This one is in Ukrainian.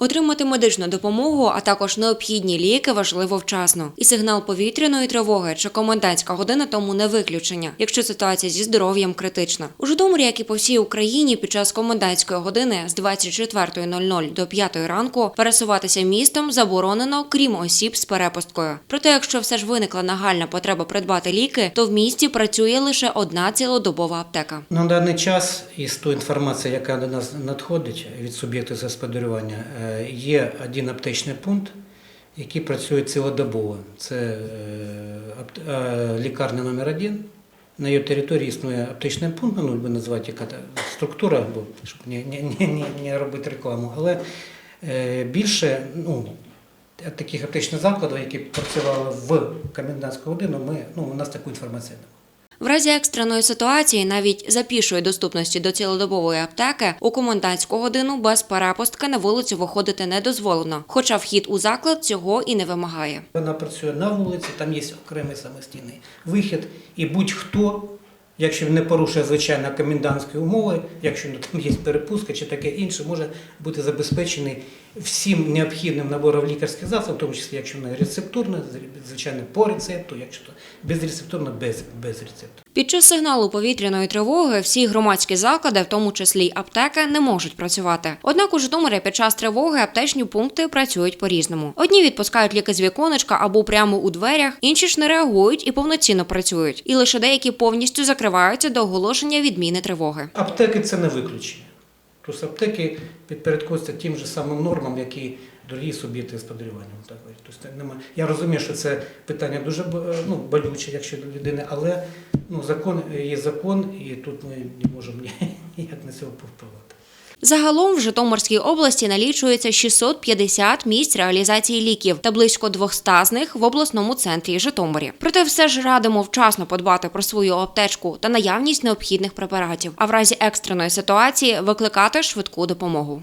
Отримати медичну допомогу, а також необхідні ліки важливо вчасно. І сигнал повітряної тривоги чи комендантська година тому не виключення, якщо ситуація зі здоров'ям критична. У Житомирі, як і по всій Україні, під час комендантської години з 24.00 до 5 ранку пересуватися містом заборонено, крім осіб з перепусткою. Проте, якщо все ж виникла нагальна потреба придбати ліки, то в місті працює лише одна цілодобова аптека. На даний час із тої інформації, яка до нас надходить від суб'єктів господарювання, е, є один аптечний пункт, який працює цілодобово. Це е, е, лікарня номер 1 На її території існує аптечний пункт, ну ви називаєте яка структура, бо щоб не, не, не, не, робити рекламу. Але е, більше ну, таких аптечних закладів, які працювали в комендантську годину, ми, ну, у нас таку інформацію немає. В разі екстреної ситуації, навіть за пішої доступності до цілодобової аптеки, у комендантську годину без перепустки на вулицю виходити не дозволено, хоча вхід у заклад цього і не вимагає. Вона працює на вулиці, там є окремий самостійний вихід, і будь-хто, якщо він не порушує звичайно комендантські умови, якщо там є перепустка чи таке інше, може бути забезпечений всім необхідним набором лікарських засобів, в тому числі, якщо не рецептурна, звичайно, по рецепту, якщо то безрецептурно, без, без рецепту. Під час сигналу повітряної тривоги всі громадські заклади, в тому числі й аптеки, не можуть працювати. Однак у Житомирі під час тривоги аптечні пункти працюють по-різному. Одні відпускають ліки з віконечка або прямо у дверях, інші ж не реагують і повноцінно працюють. І лише деякі повністю закриваються до оголошення відміни тривоги. Аптеки це не виключення. Тобто аптеки підпорядковуються тим же самим нормам, які дорогі суб'єкти господарювання. Говорять. тобто, нема. Я розумію, що це питання дуже б- ну, болюче, якщо до людини, але ну, закон є закон, і тут ми не можемо ні- ніяк на цього повпливати. Загалом в Житомирській області налічується 650 місць реалізації ліків та близько 200 з них в обласному центрі Житомирі. Проте все ж радимо вчасно подбати про свою аптечку та наявність необхідних препаратів, а в разі екстреної ситуації викликати швидку допомогу.